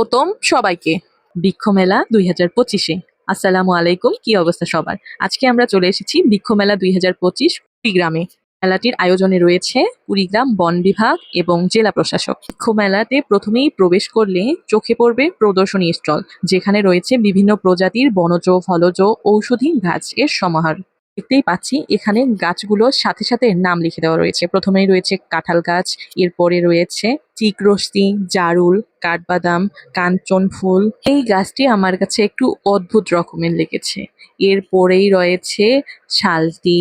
প্রথম সবাইকে। বৃক্ষ মেলা দুই হাজার পঁচিশে। আসসালামু আলাইকুম, কি অবস্থা সবার? আজকে আমরা চলে এসেছি বৃক্ষ মেলা দুই হাজার পঁচিশ কুড়িগ্রামে। মেলাটির আয়োজনে রয়েছে কুড়িগ্রাম বন বিভাগ এবং জেলা প্রশাসক। বৃক্ষ মেলাতে প্রথমেই প্রবেশ করলে চোখে পড়বে প্রদর্শনী স্টল, যেখানে রয়েছে বিভিন্ন প্রজাতির বনজ, ফলজ, ঔষধি গাছ এর সমাহার। দেখতেই পাচ্ছি এখানে গাছগুলোর সাথে সাথে নাম লিখে দেওয়া রয়েছে। প্রথমেই রয়েছে কাঁঠাল গাছ, এরপরে রয়েছে চিকরস্তি জারুল, কাঠবাদাম, কাঞ্চন ফুল। এই গাছটি আমার কাছে একটু অদ্ভুত রকমের লেগেছে। এরপরেই রয়েছে শালতি।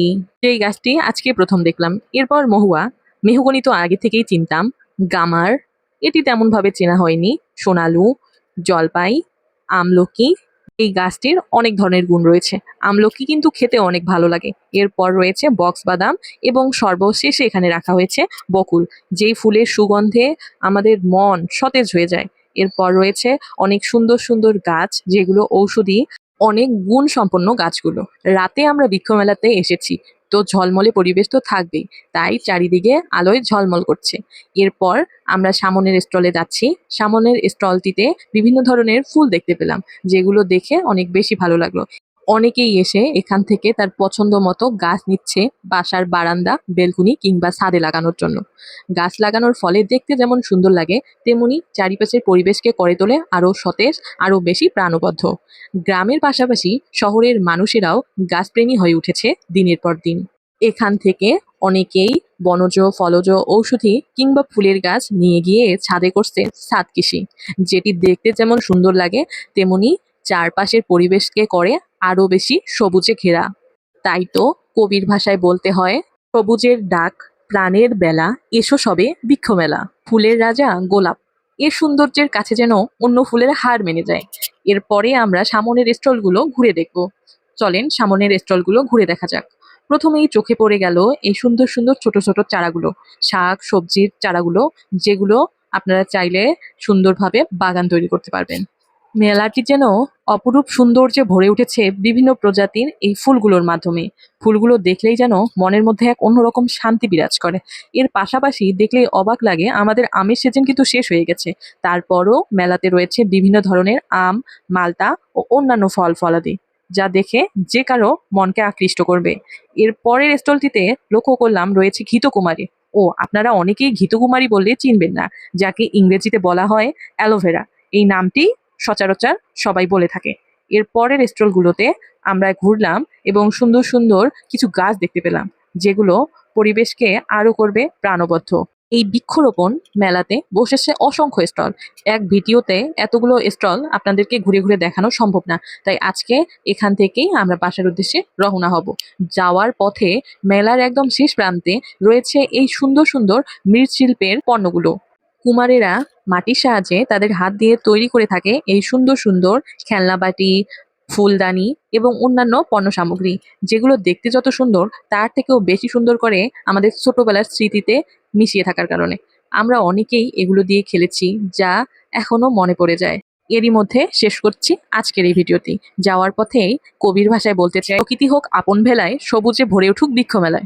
এই গাছটি আজকে প্রথম দেখলাম, এরপর মহুয়া। মেহগনি তো আগে থেকেই চিনতাম। গামার, এটি তেমনভাবে চেনা হয়নি। সোনালু, জলপাই, আমলকি এই গাছটির অনেক ধরনের গুণ রয়েছে। আমলকি কিন্তু খেতে অনেক ভালো লাগে। এরপর রয়েছে বক্স বাদাম এবং সর্বশেষে এখানে রাখা হয়েছে বকুল, যেই ফুলের সুগন্ধে আমাদের মন সতেজ হয়ে যায়। এরপর রয়েছে অনেক সুন্দর সুন্দর গাছ, যেগুলো ঔষধি অনেক গুণ সম্পন্ন গাছগুলো। রাতে আমরা বৃক্ষ মেলাতে এসেছি। তো ঝলমলে পরিবেশ তো থাকবেই। তাই চারিদিকে আলোয় ঝলমল করছে। এরপর আমরা সামনের স্টলে যাচ্ছি। সামনের স্টলটিতে বিভিন্ন ধরনের ফুল দেখতে পেলাম, যেগুলো দেখে অনেক বেশি ভালো লাগল। অনেকেই এসে এখান থেকে তার পছন্দ মতো গাছ নিচ্ছে বাসার বারান্দা, বেলকুনি কিংবা ছাদে লাগানোর জন্য। গাছ লাগানোর ফলে দেখতে যেমন সুন্দর লাগে, তেমনি চারিপাশের পরিবেশকে করে তোলে আরও সতেজ, আরও বেশি প্রাণবদ্ধ। গ্রামের পাশাপাশি শহরের মানুষেরাও গাছপ্রেমী হয়ে উঠেছে দিনের পর দিন। এখান থেকে অনেকেই বনজ, ফলজ ঔষধি কিংবা ফুলের গাছ নিয়ে গিয়ে ছাদে করছে ছাদ কৃষি। যেটি দেখতে যেমন সুন্দর লাগে, তেমনি চারপাশের পরিবেশকে করে আরও বেশি সবুজে ঘেরা। তাই তো কবির ভাষায় বলতে হয়, সবুজের ডাক, প্রাণের বেলা, এসো সবে বৃক্ষ মেলা ফুলের রাজা গোলাপ। এর সৌন্দর্যের কাছে যেন অন্য ফুলের হার মেনে যায়। এরপরে আমরা সামনের স্টলগুলো ঘুরে দেখব। চলেন সামনের স্টলগুলো ঘুরে দেখা যাক। প্রথমেই চোখে পড়ে গেল এই সুন্দর সুন্দর ছোট ছোট চারাগুলো। শাক, সবজির চারাগুলো, যেগুলো আপনারা চাইলে সুন্দরভাবে বাগান তৈরি করতে পারবেন। মেলাটি যেন অপরূপ সৌন্দর্যে ভরে উঠেছে বিভিন্ন প্রজাতির এই ফুলগুলোর মাধ্যমে। ফুলগুলো দেখলেই যেন মনের মধ্যে এক অন্যরকম শান্তি বিরাজ করে। এর পাশাপাশি দেখলেই অবাক লাগে, আমাদের আমের সিজন কিন্তু শেষ হয়ে গেছে। তারপরও মেলাতে রয়েছে বিভিন্ন ধরনের আম, মালতা ও অন্যান্য ফল ফলাদি, যা দেখে যে কারও মনকে আকৃষ্ট করবে। এর পরের স্টলটিতে লক্ষ্য করলাম রয়েছে ঘিতকুমারী। ও, আপনারা অনেকেই ঘিতকুমারী বললে চিনবেন না, যাকে ইংরেজিতে বলা হয় অ্যালোভেরা। এই নামটি সচরাচর সবাই বলে থাকে। এর পরের স্টলগুলোতে আমরা ঘুরলাম এবং সুন্দর সুন্দর কিছু গাছ দেখতে পেলাম, যেগুলো পরিবেশকে আরও করবে প্রাণবদ্ধ। এই বৃক্ষরোপণ মেলাতে বসেছে অসংখ্য স্টল। এক ভিডিওতে এতগুলো স্টল আপনাদেরকে ঘুরে ঘুরে দেখানো সম্ভব না, তাই আজকে এখান থেকেই আমরা বাসার উদ্দেশ্যে রওনা হব। যাওয়ার পথে মেলার একদম শেষ প্রান্তে রয়েছে এই সুন্দর সুন্দর মৃৎশিল্পের পণ্যগুলো। কুমারেরা মাটির সাহায্যে তাদের হাত দিয়ে তৈরি করে থাকে এই সুন্দর সুন্দর খেলনা বাটি ফুলদানি এবং অন্যান্য পণ্য সামগ্রী। যেগুলো দেখতে যত সুন্দর, তার থেকেও বেশি সুন্দর করে আমাদের ছোটবেলার স্মৃতিতে মিশিয়ে থাকার কারণে। আমরা অনেকেই এগুলো দিয়ে খেলেছি, যা এখনও মনে পড়ে যায়। এরই মধ্যে শেষ করছি আজকের এই ভিডিওটি। যাওয়ার পথেই কবির ভাষায় বলতে চাই, প্রকৃতি হোক আপন ভেলায়, সবুজে ভরে উঠুক বৃক্ষ মেলায়।